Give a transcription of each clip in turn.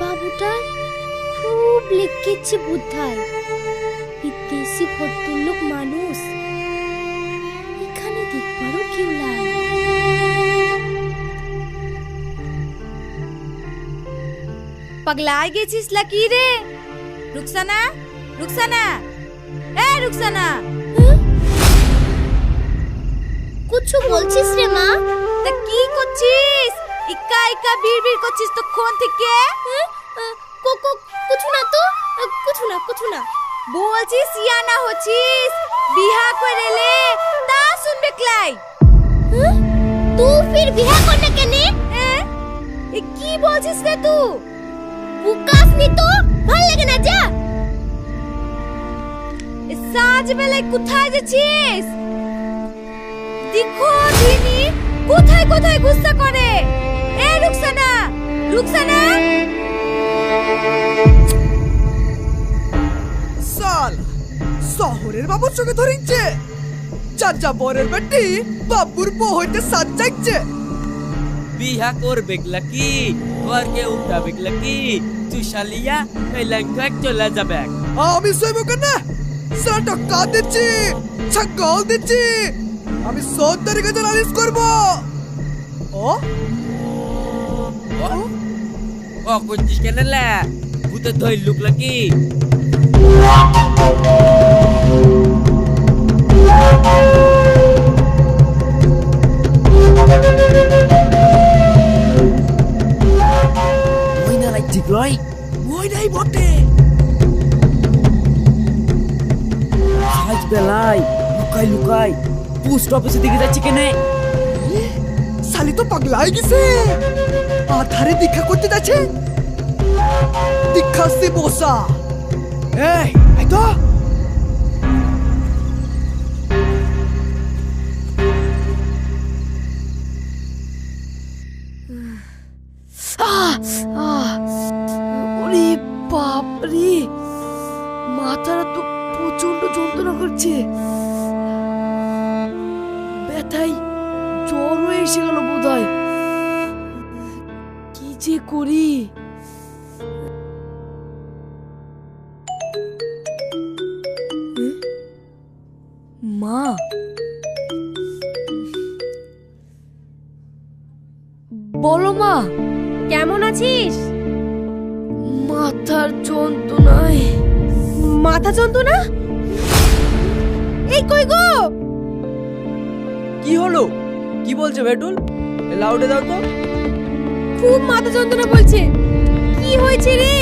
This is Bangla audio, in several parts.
বাবুটার খুব লিখেছে বুদ্ধায় বিদেশি ভদ্রলোক মানুষ। এখানে দেখবারও কেউ নাই। পাগলায় গেছিস লাকি রে? রুকসানা রুকসানা। এ রুকসানা। কিছু বলছিস রে মা? তা কি করছিস? ইকা ইকা বিড়বিড় করছিস তো কোন থেকে হ্যাঁ? কিছু না তো? কিছু না কিছু না। বলছি সিয়ানা হচ্ছিস। বিহা করে লে। তা শুনবে ক্লাই। হ্যাঁ? তু ফির বিহা করনে কেনে? হ্যাঁ? কি বলছিস রে তু? বুকাস নি তো? ভালো লাগে না যা। সাজ বেলায় কোথায় যাচ্ছিস? দেখো, দিনি, কোথায় কোথায় গুসা করে? রুকসানা রুকসানা সাল শহরের বাবুর সঙ্গে ধরিচ্ছে চাচা বরের বেটি বাবুর বউ হইতে সাজ যাচ্ছে বিহা করবে কি? ঘরকে উঠাবে কি? তুই শালিয়া এই ল্যাংক চলে যাবে। আমি সইব কেন? সারা টাকা দিচ্ছি? ছাগল দিচ্ছি। আমি সব তারিখে জানালিস করব। ও? ও করছিস কেন লে? ভূতে ধই লুক কি ওই না লাইক লয়? ওই নাই বটে। বেলায় লুকাই লুকাই পোস্ট অফিসের দিকে যাচ্ছি কেনে? তো পাগলাই গেছে। আধারে দীক্ষা করতে যাচ্ছে। দীক্ষা সে বসা। এই তো। মাথাটা তো প্রচণ্ড যন্ত্রণা করছে। করি। মা। বলো মা। কেমন আছিস? মাথার যন্ত্রণায়। মাথা যন্ত্রণা? এই কই গো? কি হলো? কি বলছে ভেটুল? লাউডে দাও তো। খুব মাথা যন্ত্রণা বলছে। কি হয়েছে রে?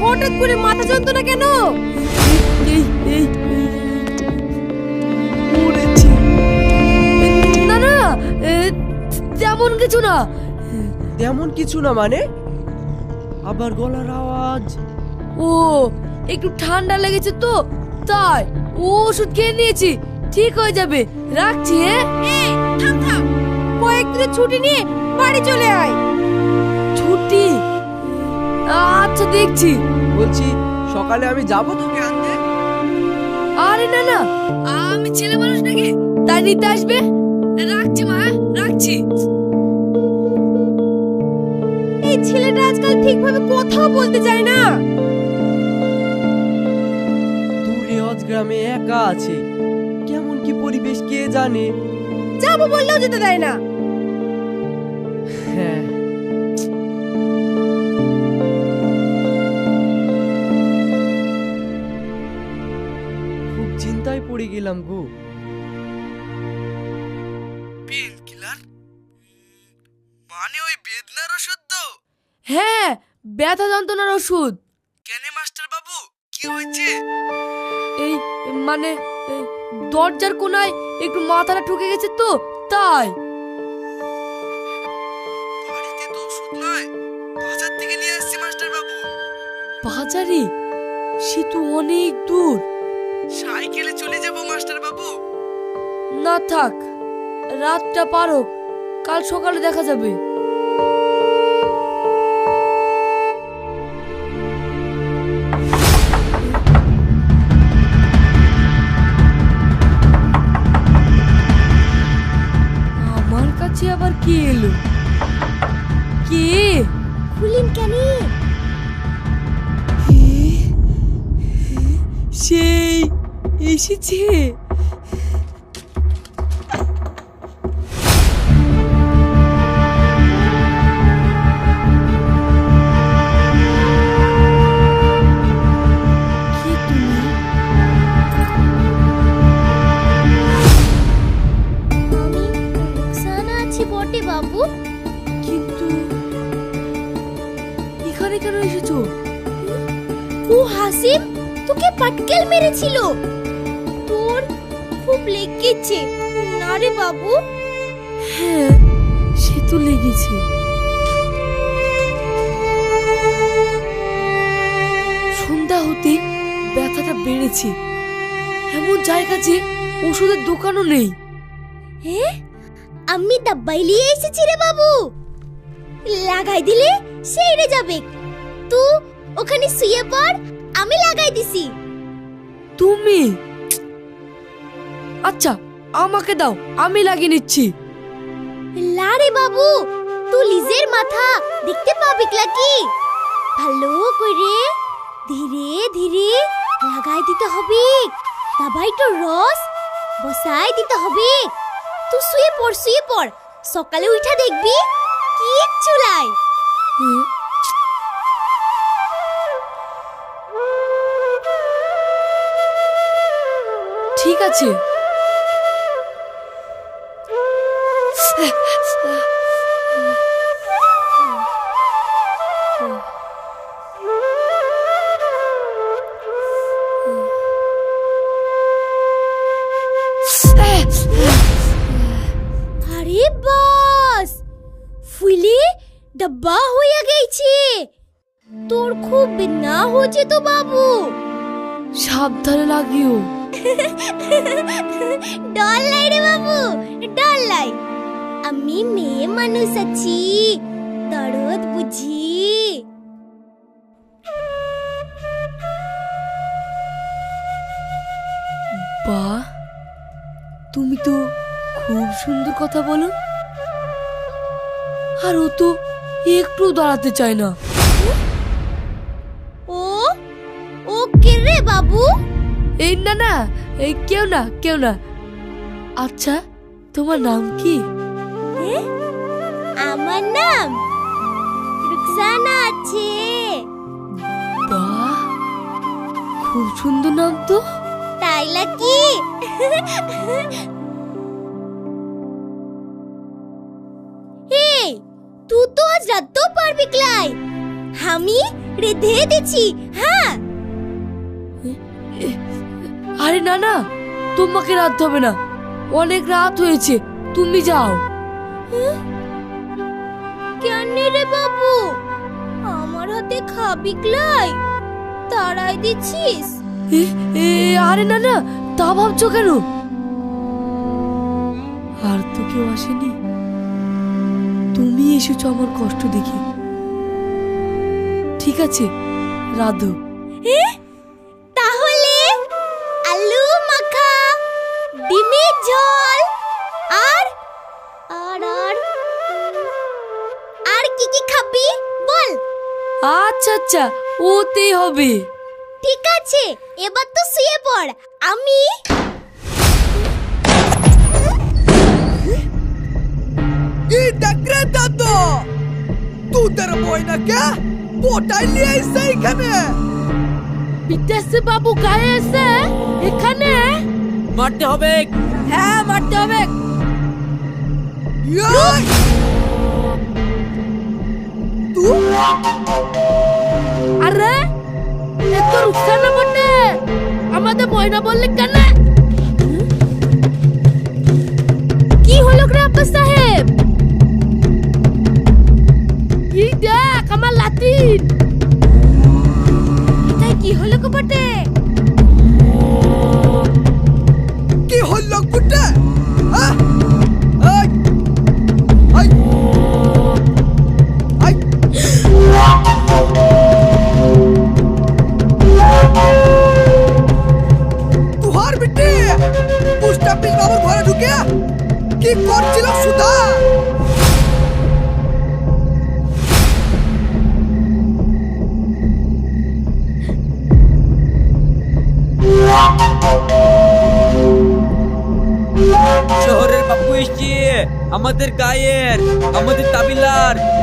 হঠাৎ করে মাথা যন্ত্রণা কেন? এই এই না তেমন কিছু না। তেমন কিছু না মানে? আবার গলার আওয়াজ। ও একটু ঠান্ডা লেগেছে তো তাই ও ওষুধ খেয়ে নিয়েছি ঠিক হয়ে যাবে। রাখছি হ্যাঁ? এই থাম থাম। কয়েকদিনের ছুটি নিয়ে বাড়ি চলে আয়। ছুটি? আচ্ছা দেখছি। বলছি সকালে আমি যাব তোকে আনতে? আরে না না আমি ছেলে মানুষ নাকি? তাই নিতে আসবে? রাখছি মা হ্যাঁ? রাখছি। এই ছেলেটা আজকাল ঠিকভাবে কথাও বলতে চায় না। দূরে অজ গ্রামে একা আছে। কেমন কি পরিবেশ কে জানে? যাব বললেও যেতে দেয় না। গেলাম গো পেন কিলার মানে ওই বেদনার ওষুধ তো হ্যাঁ ব্যথা যন্ত্রণার ওষুধ কেন মাস্টার বাবু কি হয়েছে এই মানে দরজার কোনায় একটু মাথাটা ঠুকে গেছে তো তাই। বাড়িতে তো ওষুধ নয় বাজার থেকে নিয়ে আসছি মাস্টার বাবু বাজারে? সে তো অনেক দূর। সাইকেলে না থাক রাতটা পার হোক কাল সকালে দেখা যাবে। আমার কাছে আবার কি এলো? কি? খুলিন কেন? সেই এসেছে। তোকে পাটকেল মেরেছিল। তোর খুব লেগেছে না রে বাবু? হ্যাঁ সে তো লেগেছে। সন্ধ্যা হতে ব্যথাটা বেড়েছে। এমন জায়গা যে ওষুধের দোকানও নেই। হ্যাঁ আমি দাব্বাই নিয়ে এসেছি রে বাবু। লাগাই দিলে সেইরে যাবে। তুই ওখানে শুয়ে পড় আমি লাগাই দিছি। তুমি? আচ্ছা আমাকে দাও আমি লাগিয়ে নিচ্ছি। লারে বাবু তুই লিজের মাথা দেখতে পাবি কি ভালো করে ধীরে ধীরে লাগাই দিতে হবে। তারপর তো রস বসাই দিতে হবে। তুই শুয়ে পড় শুয়ে পড়। সকালে উঠা দেখবি কি চুলাই ঠিক আছে। আরে বাস ফুলে ডাব্বা হয়ে গেছে তোর খুব হচ্ছে তো বাবু। সাবধানে লাগিও। ডর লাই রে বাবু ডর লাই আমি মেয়ে মানুষ আছি দরদ বুঝি বা তুমি তো খুব সুন্দর কথা বলো আর ও তো একটু দাঁড়াতে চায় না ও ও কে রে বাবু এই না না এই কেউ না কেউ না। আচ্ছা তোমার নাম কি? আমার নাম রুকসানা আছে। বাহ খুব সুন্দর নাম তো। তাই নাকি? এই তুই তো আজ রাতও পারবি ক্লাই আমি রেধে দিছি হ্যাঁ? আরে না না তোমাকে রাত হবে না। অনেক রাত হয়েছে তুমি যাও। কেন রে বাবু? আমার হাতে খাবি দিছিস এ, এ, আরে না না তা ভাবছ কেন? আর তো কেউ আসেনি। তুমি এসেছ আমার কষ্ট দেখে। ঠিক আছে রাধো। এ? আচ্ছা ওতেই হবে। ঠিক আছে এবার তো শুয়ে পড়। আমি দেখ তোদের পোটাই নিয়ে এসে এখানে। বিদেশে বাবু গায়ে এসে এখানে? মারতে হবে। হ্যাঁ মারতে হবে! তুই আরে এ তো রুকসানা বটে আমাদের ময়না বললে কি হলো রে আব্বাস সাহেব এই দেখ আমার লাতিন তাই কি হলো গো বটে কি হলো কুটে হ্যাঁ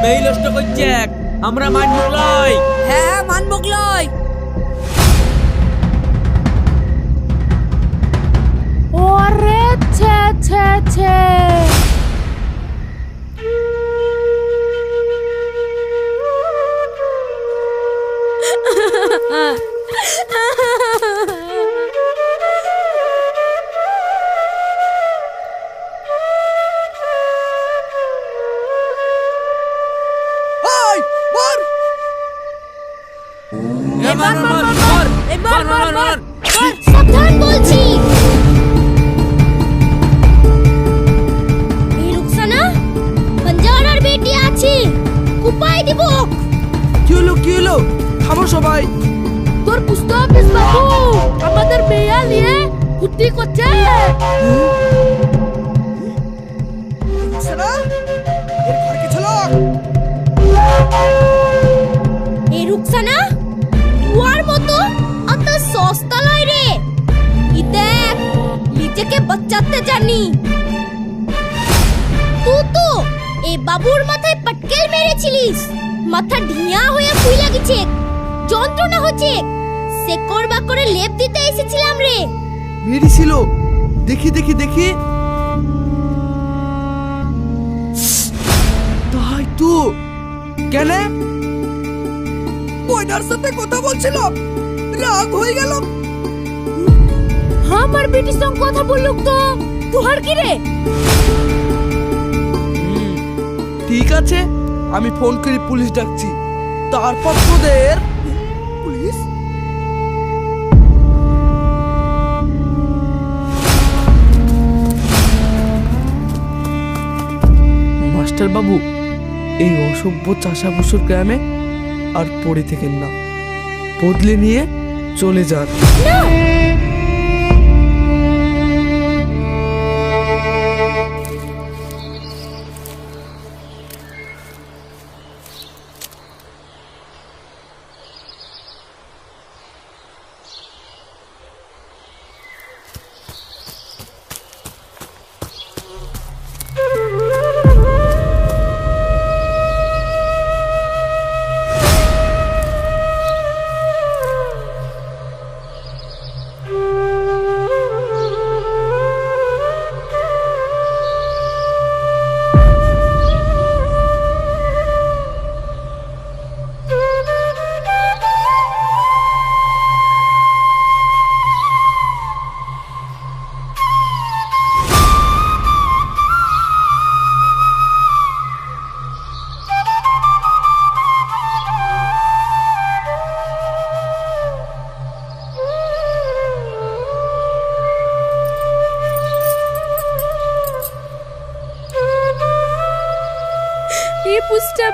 তাবিলার লষ্ট করছে। আমরা মানব লয় রুকসানা তুয়ার মতো? অত সস্তা লয় রে। ই দেখ, নিজেকে বাঁচাতে জানি। তুই তো এই বাবুর মাথায় পটকেল মেরেছিলিস। মাথা ঢিয়া হয়ে ফুই লাগিছে। যন্ত্রণা হচ্ছে। সেকর বা করে লেপ দিতে এসেছিলাম রে। মেরেছিল দেখি দেখি দেখি। তাই তো। কেন? ময়নার সাথে কথা বলছিলাম রাগ হয়ে গেল। আমার বেটির সঙ্গে কথা বললুক তো। তুহার কি রে? ঠিক আছে আমি ফোন করে পুলিশ ডাকছি। তারপর তোদের পুলিশ? মাস্টার বাবু এই অসভ্য চাষাবসুর গ্রামে আর পড়ে থেকেন না। বদলে নিয়ে চলে যান।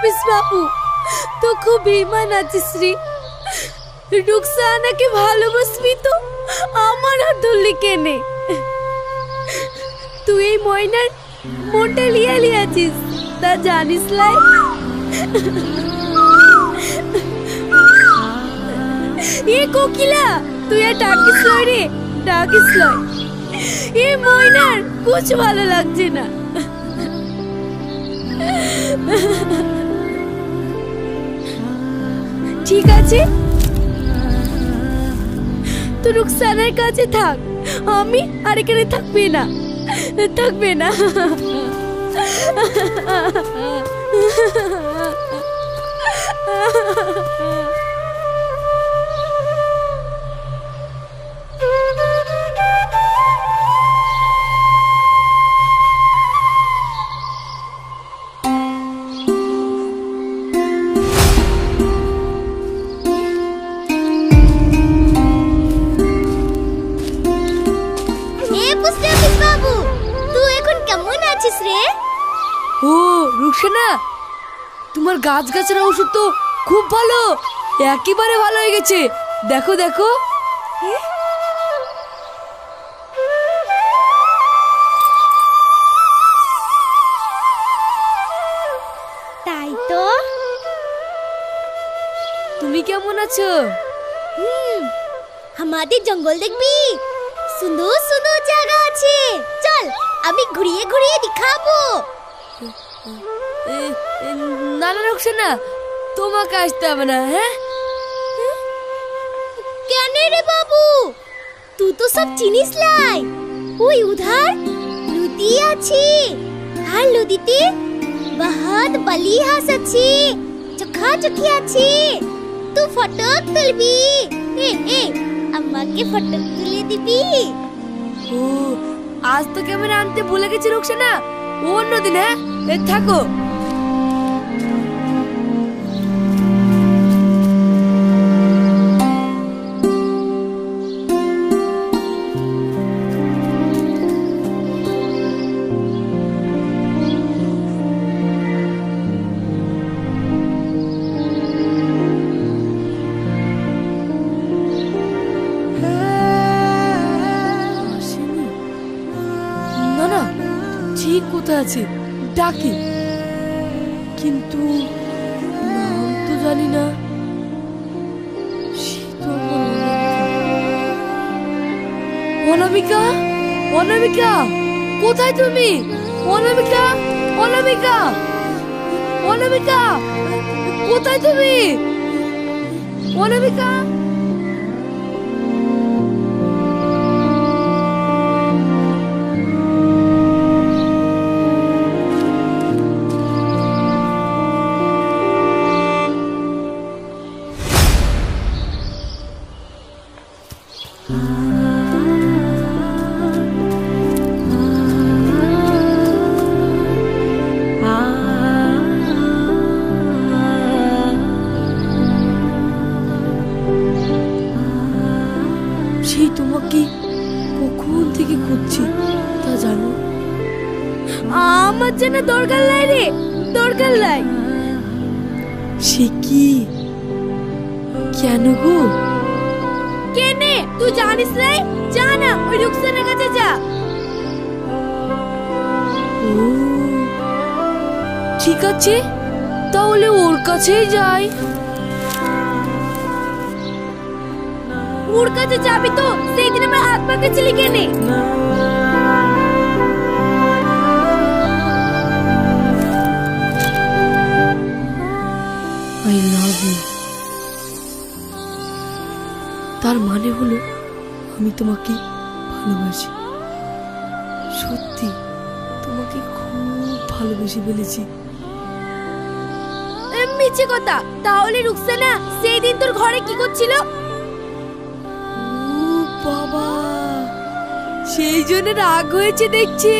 অফিস বাবু তো খুব বেমান আছিস রে। রুকসানাকে ভালোবাসবি তো আমার হাত ধরলি কেনে? তুই এই ময়নার মনটা লিয়া লিয়াছিস তা জানিস লাই? এ কোকিলা, তুই আর ডাকিস লয় রে, ডাকিস লয়। এ ময়নার, কুছ ভালো লাগছে না। ঠিক আছে? তো রুকসানার কাছে থাক। আমি আর এখানে থাকবে না। থাকবে না। এ আছিস রে? ও রুকসানা তোমার গাছ গাছের ওষুধ তো খুব ভালো একেবারে ভালো হয়ে গেছে। দেখো দেখো। তাই তো। তুমি কেমন আছো? হুম আমাদের জঙ্গল দেখবি। সুন্দর সুন্দর জায়গা আছে। চল। আমি ঘুরিয়ে ঘুরিয়ে দেখাবো। না না রুকসানা তোমাকে আসতে হবে না হ্যাঁ? কেন রে বাবু? তুই তো সব চিনিস লাই। ওই উধার নদী আছে। আর নদীতে বহুত বলি হাঁস আছে চোখা চোখি আছে। তুই ফটো তুলবি। এ এ আমাকে ফটো তুলে দিবি। ও আজ তো ক্যামেরা আনতে ভুলে গেছি রুকসানা। অন্যদিন হ্যাঁ? থাকো। কোথায় আছে? ডাকি। কিন্তু নাম তো জানি না। অনামিকা? অনামিকা? কোথায় তুমি? অনামিকা? অনামিকা? অনামিকা? কোথায় তুমি? অনামিকা? সেই আছে তাহলে ওর কাছেই যাই। ওর কাছে যাবি তো? সেই দিন আমার হাত কেনে? আই লাভ ইউ তার মানে হলো আমি তোমাকে ভালোবাসি। সত্যি তোমাকে খুব ভালোবেসে ফেলেছি। মিছে কথা। তাহলে রুকসানা সেই দিন তোর ঘরে কি করছিল? বাবা সেই জন্য রাগ হয়েছে দেখছি।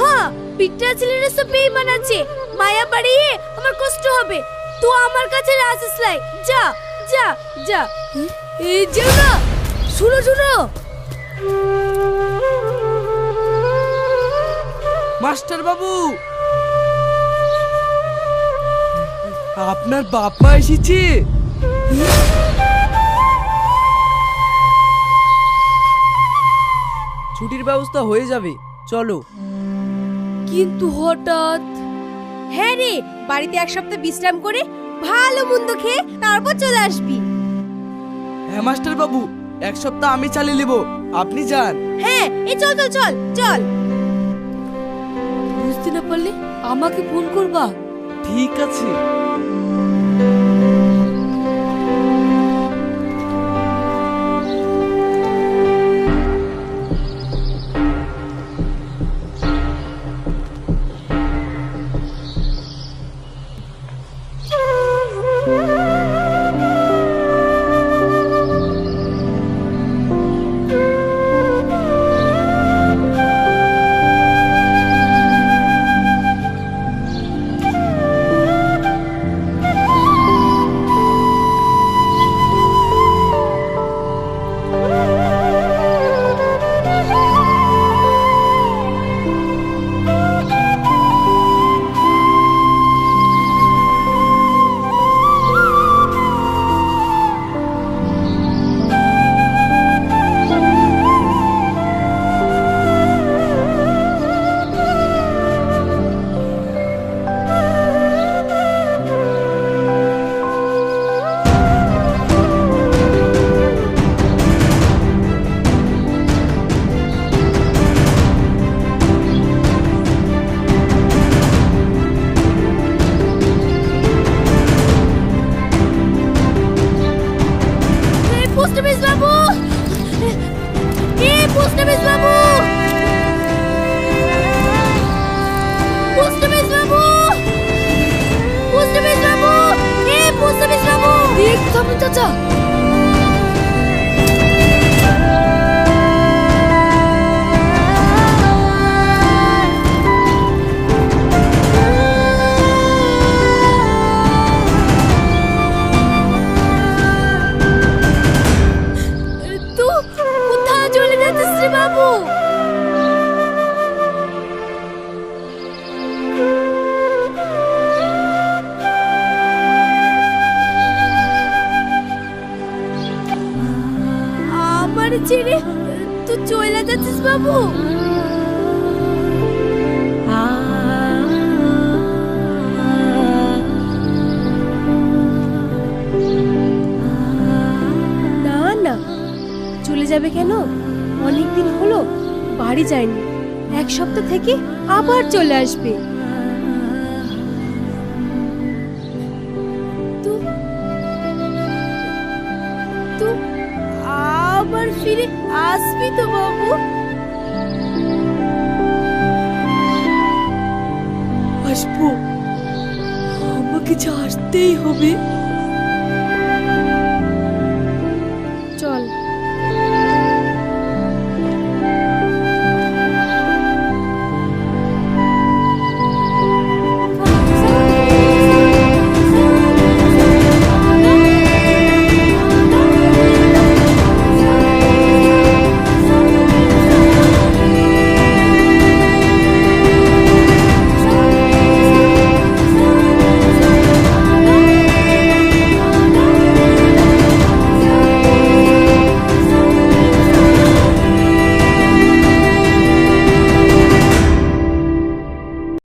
হ্যাঁ পিঠটা ছেলেরা সব বেইমান আছে। মায়া বাড়িয়ে আমার কষ্ট হবে। তুই আমার কাছে আসিস লাই যা যা যা। এই যেও না। শুনো শুনো। মাস্টার বাবু আপনার বাপ মা এসেছে। ছুটির ব্যবস্থা হয়ে যাবে চলো। কিন্তু হঠাৎ হ্যাঁ রে বাড়িতে এক সপ্তাহ বিশ্রাম করে ভালো মন্দ খেয়ে তারপর চলে আসবি। হ্যাঁ মাস্টার বাবু এক সপ্তাহ আমি চালিয়ে নেব। আপনি যান। হ্যাঁ এই চল চল চল চল। বুঝতে না পারলে আমাকে ফোন করবা। ঠিক আছে। এ পোস্টামিস বাবু? পোস্টামিস বাবু? পোস্টামিস বাবু? এ পোস্টামিস বাবু? এক থামুন চাচা। আমার ছেড়ে তুই চলে যাচ্ছিস বাবু। না না, চলে যাবে কেন? অনেক দিন হলো বাড়ি যায়নি। এক সপ্তাহ থেকে আবার চলে আসবে। ফিরে আসবি তো বাবু। আসব। আমাকে আসতেই হবে।